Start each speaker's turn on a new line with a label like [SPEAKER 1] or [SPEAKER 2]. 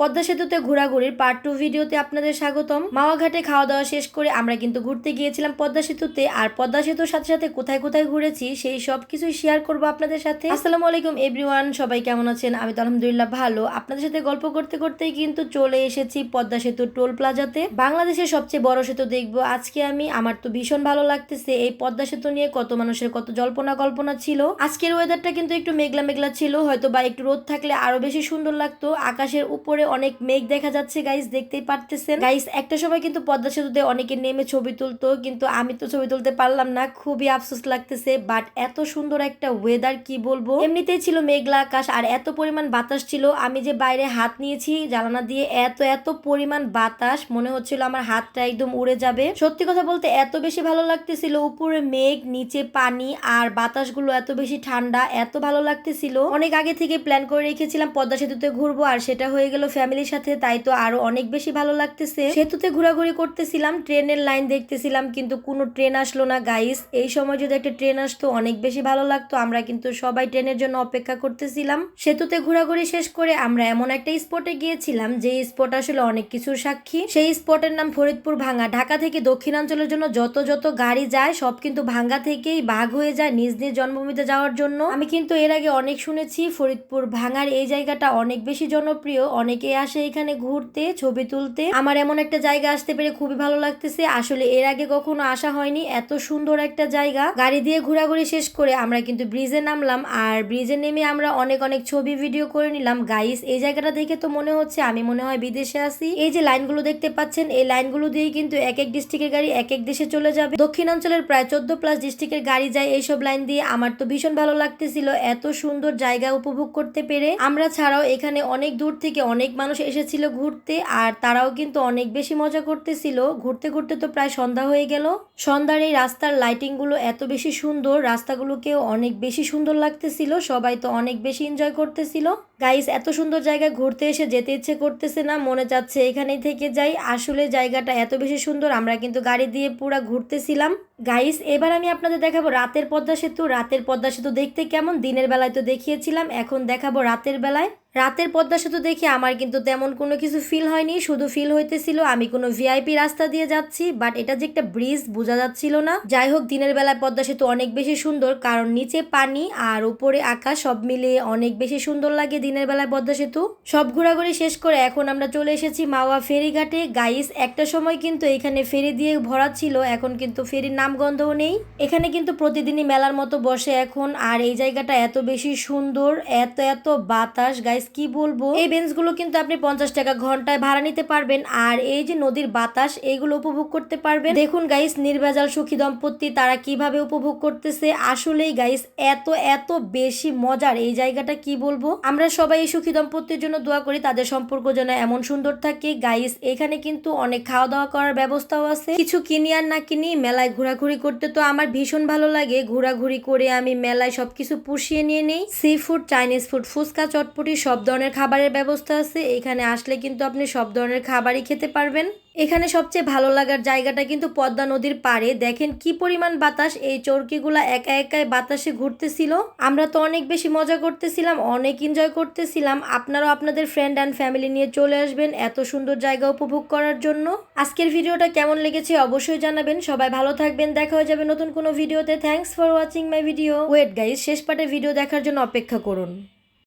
[SPEAKER 1] পদ্মা সেতুতে ঘোরাঘুরির part two ভিডিওতে আপনাদের স্বাগতম। মাওয়া ঘাটে খাওয়া দাওয়া শেষ করে আমরা কিন্তু ঘুরতে গিয়েছিলাম পদ্মা সেতুতে। আর পদ্মা সেতুর সাথে সাথে কোথায় কোথায় ঘুরেছি সেই সব কিছু শেয়ার করব আপনাদের সাথে। আসসালামু আলাইকুম এভরিওয়ান সবাই কেমন আছেন? আমি তো আলহামদুলিল্লাহ ভালো। আপনাদের সাথে গল্প করতে করতেই কিন্তু চলে এসেছি পদ্মা সেতুর টোল প্লাজাতে বাংলাদেশের সবচেয়ে বড় সেতু দেখব আজকে আমি। আমার তো ভীষণ ভালো লাগতেছে। এই পদ্মা সেতু নিয়ে কত মানুষের কত জল্পনা কল্পনা ছিল। আজকের ওয়েদারটা কিন্তু একটু মেঘলা মেঘলা ছিল। হয়তো বা একটু রোদ থাকলে আরও বেশি সুন্দর লাগতো। আকাশের উপরে অনেক মেঘ দেখা যাচ্ছে গাইস দেখতেই পারতেছেন। গাইস একটা সময় কিন্তু পদ্মা সেতুতে অনেকে নেমে ছবি তুলতো, কিন্তু আমি তো ছবি তুলতে পারলাম না, খুবই আফসোস লাগতেছে বাট এত সুন্দর একটা ওয়েদার কি বলব? এমনিতেই ছিল মেঘলা আকাশ, আর এত পরিমাণ বাতাস ছিল, আমি যে বাইরে হাত নিয়েছি, জানালা দিয়ে এত এত পরিমাণ বাতাস, মনে হচ্ছিল আমার হাতটা একদম উড়ে যাবে। সত্যি কথা বলতে, এত বেশি ভালো লাগতেছিল, উপরে মেঘ, নিচে পানি, আর বাতাসগুলো এত বেশি ঠান্ডা, এত ভালো লাগতেছিল। অনেক আগে থেকে প্ল্যান করে রেখেছিলাম পদ্মা সেতুতে ঘুরবো, আর সেটা হয়ে গেল ফ্যামিলির সাথে, তাই তো আরও অনেক বেশি ভালো লাগতেছে। সেতুতে ঘোরাঘুরি করতেছিলাম, ট্রেনের লাইন দেখতেছিলাম, কিন্তু কোনো ট্রেন আসলো না গাইস এই সময় যদি একটা ট্রেন আসতো, অনেক বেশি ভালো লাগতো। আমরা কিন্তু সবাই ট্রেনের জন্য অপেক্ষা করতেছিলাম। সেতুতে ঘোরাঘুরি শেষ করে আমরা এমন একটা স্পটে গিয়েছিলাম, যে স্পট আসলে অনেক কিছুর সাক্ষী। সেই স্পটের নাম ফরিদপুর ভাঙ্গা ঢাকা থেকে দক্ষিণাঞ্চলের জন্য যত যত গাড়ি যায়, সব কিন্তু ভাঙ্গা থেকেই বাঘ হয়ে যায় নিজ নিজ জন্মভূমিতে যাওয়ার জন্য। আমি কিন্তু এর আগে অনেক শুনেছি, ফরিদপুর ভাঙার এই জায়গাটা অনেক বেশি জনপ্রিয়, অনেকে আসে এখানে ঘুরতে, ছবি তুলতে। আমার এমন একটা জায়গা আসতে পেরে খুবই ভালো লাগতেছে। আসলে এর আগে কখনো আসা হয়নি। এত সুন্দর একটা জায়গা। গাড়ি দিয়ে ঘোরাঘুরি শেষ করে আমরা কিন্তু ব্রিজে নামলাম। আর ব্রিজে নেমে আমরা অনেক অনেক ছবি, ভিডিও করে নিলাম। গাইস, এই জায়গাটা দেখে তো মনে হচ্ছে আমি মনে হয় বিদেশে আসি এই যে লাইনগুলো দেখতে পাচ্ছেন, এই লাইনগুলো দিয়ে কিন্তু এক এক ডিস্ট্রিক্টের গাড়ি এক এক দেশে চলে যাবে। দক্ষিণাঞ্চলের প্রায় চোদ্দ প্লাস ডিস্ট্রিক্টের গাড়ি যায় এইসব লাইন দিয়ে। আমার তো ভীষণ ভালো লাগতেছিল এত সুন্দর জায়গা উপভোগ করতে পেরে। আমরা ছাড়াও এখানে অনেক দূর থেকে অনেক মানুষ এসেছিল ঘুরতে আর তারাও কিন্তু অনেক বেশি মজা করতেছিল। ঘুরতে ঘুরতে তো প্রায় সন্ধ্যা হয়ে গেল। সন্ধ্যার এই রাস্তার লাইটিংগুলো এত বেশি সুন্দর, রাস্তাগুলোকেও অনেক বেশি সুন্দর লাগতেছিল। সবাই তো অনেক বেশি এনজয় করতেছিল। গাইস এত সুন্দর জায়গায় ঘুরতে এসে যেতে ইচ্ছে করতেছে না, মনে যাচ্ছে এখানেই থেকে যাই। আসলে জায়গাটা এত বেশি সুন্দর, আমরা কিন্তু গাড়ি দিয়ে পুরা ঘুরতেছিলাম। গাইস এবার আমি আপনাদের দেখাবো রাতের পদ্মা সেতু। রাতের পদ্মা সেতু দেখতে কেমন? দিনের বেলায় তো দেখিয়েছিলাম, এখন দেখাবো রাতের বেলায়। রাতের পদ্মা সেতু দেখে আমার কিন্তু তেমন কোনো কিছু ফিল হয়নি, শুধু ফিল হইতেছিল আমি কোনো ভিআইপি রাস্তা দিয়ে যাচ্ছি বাট এটা যে একটা ব্রিজ বোঝা যাচ্ছিল না। যাই হোক, দিনের বেলায় পদ্মা সেতু অনেক বেশি সুন্দর, কারণ নিচে পানি আর উপরে আকাশ সব মিলিয়ে অনেক বেশি সুন্দর লাগে দিনের বেলায় পদ্মা সেতু। সব ঘোরাঘুরি শেষ করে এখন আমরা চলে এসেছি মাওয়া ফেরিঘাটে। গাইস একটা সময় কিন্তু এখানে ফেরি দিয়ে ভরা ছিল, এখন কিন্তু ফেরির নামগন্ধও নেই। এখানে কিন্তু প্রতিদিনই মেলার মতো বসে এখন। আর এই জায়গাটা এত বেশি সুন্দর, এত এত বাতাস। গাইস কি বলব? এই বেঞ্চগুলো কিন্তু আপনি পঞ্চাশ টাকা ঘন্টায় ভাড়া নিতে পারবেন। আর এই যে নদীর বাতাস এইগুলো উপভোগ করতে পারবেন। দেখুন গাইস নির্ভেজাল সুখী দম্পতি, তারা কীভাবে উপভোগ করতেছে। আসলেই গাইস এত এত বেশি মজার। এই জায়গাটা কি বলব? আমরা সবাই এই সুখী দম্পতির জন্য দোয়া করি, তাদের সম্পর্ক যেন এমন সুন্দর থাকে। গাইস এখানে কিন্তু অনেক খাওয়া দাওয়া করার ব্যবস্থাও আছে। কিছু কিনি আর না কিনি মেলায় ঘোরাঘুরি করতে তো আমার ভীষণ ভালো লাগে। ঘোরাঘুরি করে আমি মেলায় সব কিছু পুষিয়ে নিয়ে নেই। Seafood Chinese food fuchka, চটপটি, সব ধরনের খাবারের ব্যবস্থা আছে। এখানে আসলে কিন্তু আপনি সব ধরনের খাবারই খেতে পারবেন। এখানে সবচেয়ে ভালো লাগার জায়গাটা কিন্তু পদ্মা নদীর পাড়ে। দেখেন কি পরিমাণ বাতাস, এই চরকিগুলা একা একাই বাতাসে ঘুরতেছিল। আমরা তো অনেক বেশি মজা করতেছিলাম, অনেক এনজয় করতেছিলাম। আপনারাও আপনাদের ফ্রেন্ড অ্যান্ড ফ্যামিলি নিয়ে চলে আসবেন এত সুন্দর জায়গা উপভোগ করার জন্য। আজকের ভিডিওটা কেমন লেগেছে অবশ্যই জানাবেন। সবাই ভালো থাকবেন, দেখা হয়ে যাবে নতুন কোনো ভিডিওতে। Thanks for watching my video wait guys শেষ পার্টে ভিডিও দেখার জন্য অপেক্ষা করুন।